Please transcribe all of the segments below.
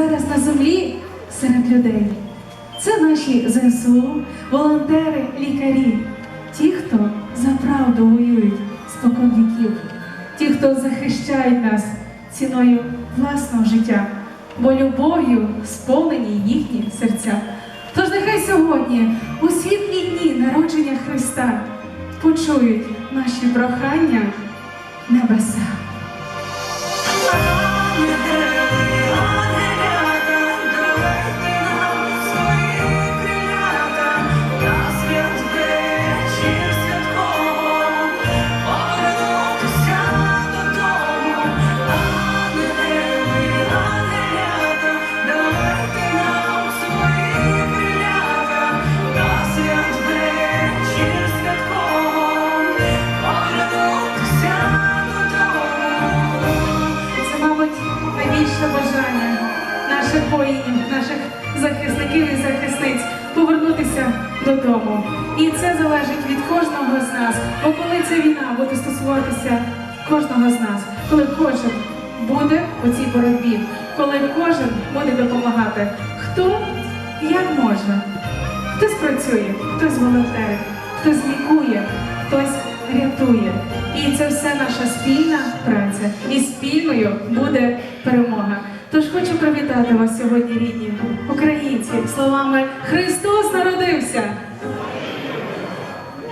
зараз на землі серед людей. Це наші ЗСУ, волонтери, лікарі, ті, хто за правду воюють спокон віків, ті, хто захищають нас ціною власного життя, бо любов'ю сповнені їхні серця. Тож нехай сьогодні, у світлі дні народження Христа, почують наші прохання небеса. Додому. І це залежить від кожного з нас. Бо коли ця війна буде стосуватися кожного з нас, коли кожен буде у цій боротьбі, коли кожен буде допомагати, хто як може. Хтось працює, хтось волонтерить, хтось лікує, хтось рятує. І це все наша спільна праця. І спільною буде перемога. Тож хочу привітати вас сьогодні, рідні українці, словами Христос народився!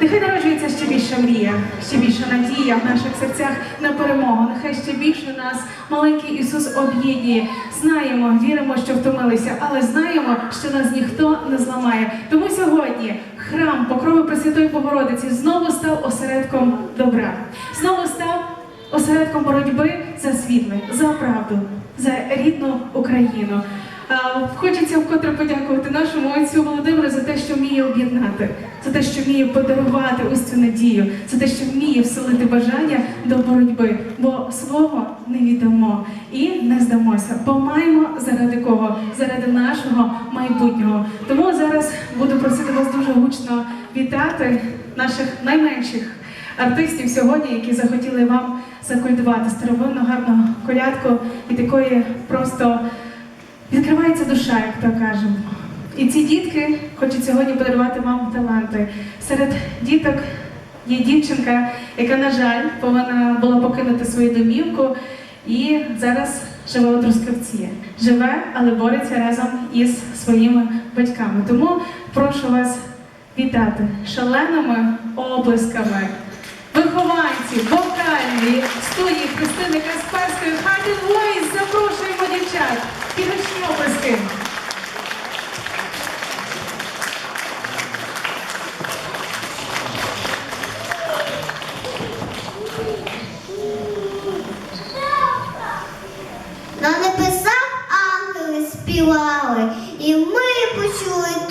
Нехай народжується ще більша мрія, ще більша надія в наших серцях на перемогу. Нехай ще більше нас маленький Ісус об'єднує. Знаємо, віримо, що втомилися, але знаємо, що нас ніхто не зламає. Тому сьогодні храм Покрови Пресвятої Богородиці знову став осередком добра, знову став осередком боротьби за світле, за правду, за рідну Україну. Хочеться вкотре подякувати нашому отцю Володимиру за вміє об'єднати, за те, що вміє подарувати ось цю надію, за те, що вміє вселити бажання до боротьби, бо свого не віддамо і не здамося, бо маємо заради кого? Заради нашого майбутнього. Тому зараз буду просити вас дуже гучно вітати наших найменших артистів сьогодні, які захотіли вам закультувати старовинну гарну колядку від якої просто відкривається душа, як то кажемо. І ці дітки хочуть сьогодні подарувати вам таланти. Серед діток є дівчинка, яка, на жаль, повинна була покинути свою домівку і зараз живе у Трускавці. Живе, але бореться разом із своїми батьками. Тому прошу вас вітати шаленими оплесками. Вихованці вокальної студії Христини Касперської Хаті Войс запрошуємо дівчат. Підручні оплески. На співали, і ми почули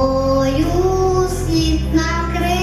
Тобою слід накрив.